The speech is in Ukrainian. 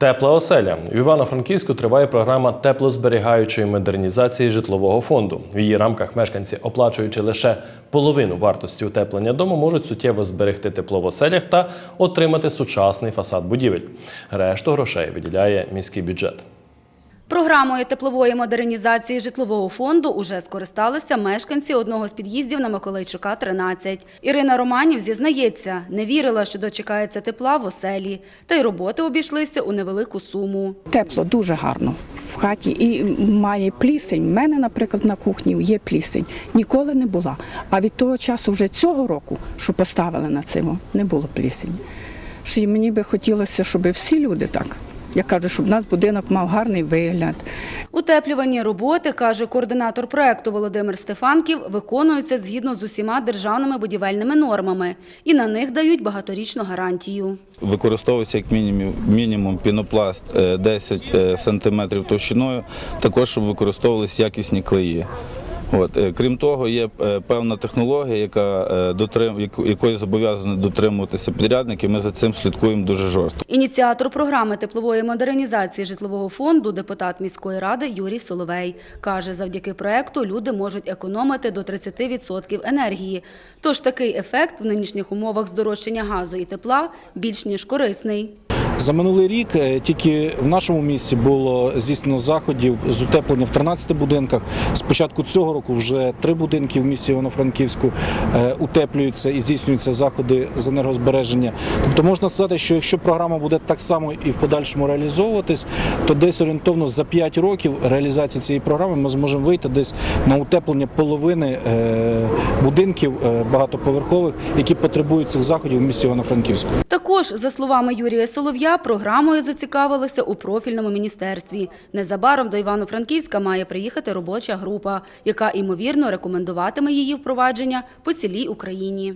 Тепла оселя в Івано-Франківську триває програма теплозберігаючої модернізації житлового фонду. В її рамках мешканці, оплачуючи лише половину вартості утеплення дому, можуть суттєво зберегти тепло в оселях та отримати сучасний фасад будівель. Решту грошей виділяє міський бюджет. Програмою теплової модернізації житлового фонду уже скористалися мешканці одного з під'їздів на Миколайчука, 13. Ірина Романів зізнається, не вірила, що дочекається тепла в оселі, та й роботи обійшлися у невелику суму. Тепло, дуже гарно в хаті і має плісень. У мене, наприклад, на кухні є плісень. Ніколи не була. А від того часу, вже цього року, що поставили на цьому, не було плісені. Що мені би хотілося, щоб всі люди так. Я кажу, щоб у нас будинок мав гарний вигляд. Утеплювані роботи, каже координатор проекту Володимир Стефанків, виконуються згідно з усіма державними будівельними нормами і на них дають багаторічну гарантію. Використовується як мінімум, мінімум пінопласт е, 10 см товщиною, також щоб використовувалися якісні клеї. От. е, Крім того, є е, певна технологія, яка, е, дотрим, якої зобов'язані дотримуватися підрядники. Ми за цим слідкуємо дуже жорстко. Ініціатор програми теплової модернізації житлового фонду, депутат міської ради Юрій Соловей, каже, завдяки проекту люди можуть економити до 30% енергії. Тож такий ефект в нинішніх умовах здорожчання газу і тепла більш ніж корисний. За минулий рік е, тільки в нашому місті було здійснено заходів з утеплення в 13 будинках. З початку цього року вже три будинки в місті Івано-Франківську е, утеплюються і здійснюються заходи з енергозбереження. Тобто можна сказати, що якщо програма буде так само і в подальшому реалізовуватись, то десь орієнтовно за 5 років реалізації цієї програми ми зможемо вийти десь на утеплення половини е, будинків багатоповерхових, які потребують цих заходів в місті Івано-Франківську. Також, за словами Юрія Солов'я, програмою зацікавилися у профільному міністерстві. Незабаром до Івано-Франківська має приїхати робоча група, яка, ймовірно, рекомендуватиме її впровадження по цілій Україні.